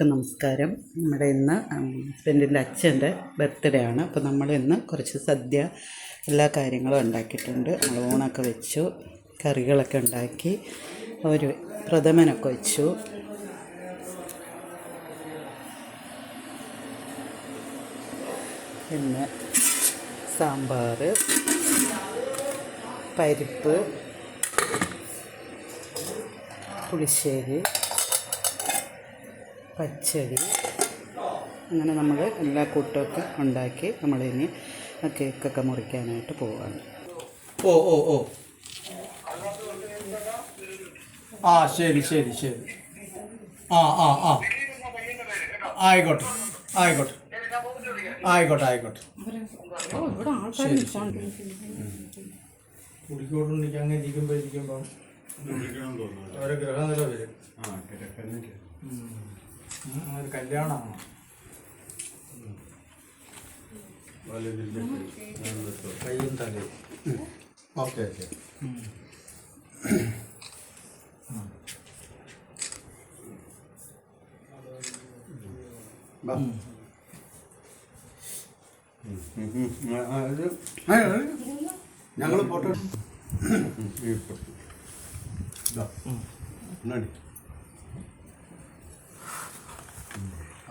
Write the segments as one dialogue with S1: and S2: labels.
S1: നമസ്കാരം. നമ്മുടെ ഇന്ന് ഹസ്ബൻഡിന്റെ അച്ഛന്റെ ബർത്ത്ഡേ ആണ്. അപ്പോൾ നമ്മൾ ഇന്ന് കുറച്ച് സദ്യ എല്ലാ കാര്യങ്ങളും ഉണ്ടാക്കിയിട്ടുണ്ട്. നമ്മൾ ഊണൊക്കെ വെച്ചു കറികളൊക്കെ ഉണ്ടാക്കി ഒരു പ്രഥമനൊക്കെ വെച്ചു. പിന്നെ സാമ്പാർ പരിപ്പ് പുളിശ്ശേരി പച്ചടി. അങ്ങനെ നമ്മൾ എല്ലാ കൂട്ടമൊക്കെ ഉണ്ടാക്കി നമ്മളിനി ആ കേക്കൊക്കെ മുറിക്കാനായിട്ട് പോവാണ്.
S2: ഓ ഓ ഓ. ആ ശരി ശരി ശരി. ആ ആ ആ. ആയിക്കോട്ടെ ആയിക്കോട്ടെ. ആയിക്കോട്ടെ ആയിക്കോട്ടെ. ശരി കുടിക്കോട്ടുണ്ടെങ്കിൽ അങ്ങനെ ഇരിക്കുമ്പോൾ ഇരിക്കുമ്പോൾ ഓരോ ഗ്രഹനില വരും ആ ഉം, ഒരു കല്യാണമാണ് കയ്യും തലയും
S3: ഓക്കെ ഓക്കെ ഞങ്ങൾ ഫോട്ടോ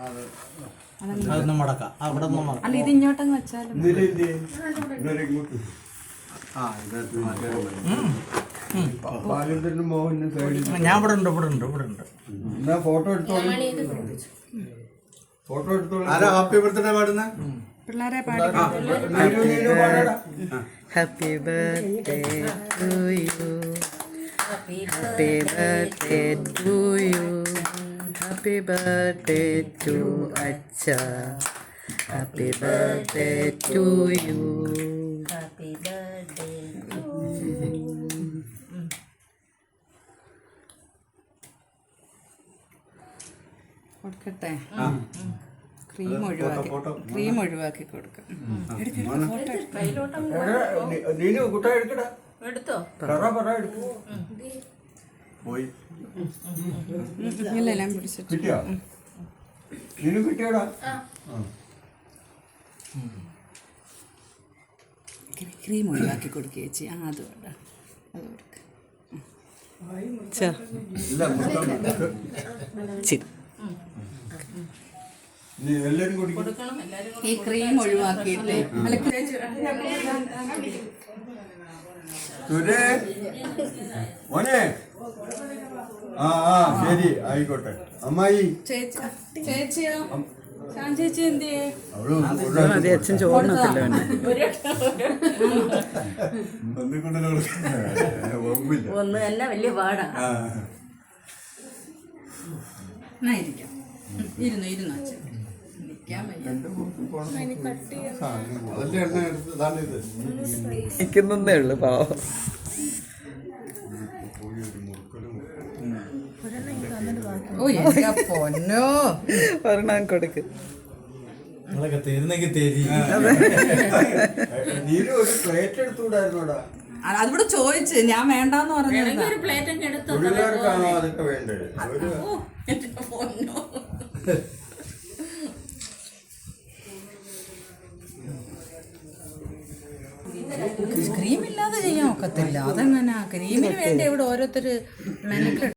S2: അതൊന്നും മടക്കാം. അവിടെ നിന്ന് മടക്കാം.
S4: അല്ല ഇത് ഇങ്ങോട്ടങ്ങ് വെച്ചാലും
S2: ഞാൻ ഇവിടെ ഉണ്ട് ഇവിടെ ഉണ്ട് ഇവിടെ ഉണ്ട്.
S3: എന്നാ ഫോട്ടോ എടുത്തോളൂ. ഫോട്ടോ എടുത്തോളൂ.
S5: ആരാ ഹാപ്പി ബർത്ത്ഡേ പാടുന്ന?
S4: പിള്ളേരെ.
S1: Happy birthday to you happy birthday to you happy birthday to അച്ഛ ഹാപ്പി ബർത്ത്ഡേ ടു യു
S4: കൊടുക്കട്ടെ. ക്രീം ഒഴിവാക്കി. ക്രീം ഒഴിവാക്കി കൊടുക്കാം.
S3: എടാ, നീ- നീലു എടുക്കടാ.
S4: എടുത്തോ?
S3: പറ പറ എടുക്കൂ.
S5: പോയി.
S3: കിട്ടിയോ? നീലു കിട്ടിയോടാ?
S4: ക്രീം ഒഴിവാക്കി കൊടുക്കുക ചേച്ചി. ആ അത് വേണ്ട. അത് കൊടുക്ക.
S3: ഇല്ല മൊത്തം നീ എല്ലാരും കുടിക്കും
S4: ഈ ക്രീം ഒഴിവാക്കിയിട്ട് അല്ല
S3: ആ ആ ശരി ആയിക്കോട്ടെ. അമ്മായി.
S4: ചേച്ചി ചേച്ചിയോ? ചേച്ചി എന്ത്
S3: അവൾ
S1: മതി അച്ഛൻ ചോറിനത്തില്ല
S3: ഒന്നും
S6: തന്നെ വലിയ പാടാ.
S4: ഇരിക്കാം. ഇരുന്നു അച്ഛൻ.
S1: നിൽക്കുന്നേ ഉള്ളു പാവം
S4: ഓ എന്റെ പൊന്നോ.
S1: ഒരെണ്ണം കൊടുക്ക്.
S2: നിങ്ങളൊക്കെ തരുന്നെങ്കിൽ തരി.
S3: നീലു ഒരു പ്ലേറ്റ് എടുത്തുകൂടായിരുന്നോടാ
S4: അതിവിടെ ചോദിച്ച് ഞാൻ വേണ്ടെന്ന് പറഞ്ഞു
S6: ഒരു പ്ലേറ്റ് അങ്ങ് എടുത്തോ
S3: പിള്ളേർക്കാണോ അതൊക്കെ വേണ്ടത് ഒരു
S6: എന്റെ പൊന്നോ.
S4: ക്രീം ഇല്ലാതെ ചെയ്യാൻ ഒക്കത്തില്ല. അതെങ്ങനെ? ക്രീമിന് വേണ്ടി ഇവിടെ ഓരോരുത്തർ മെനക്കെട്ട്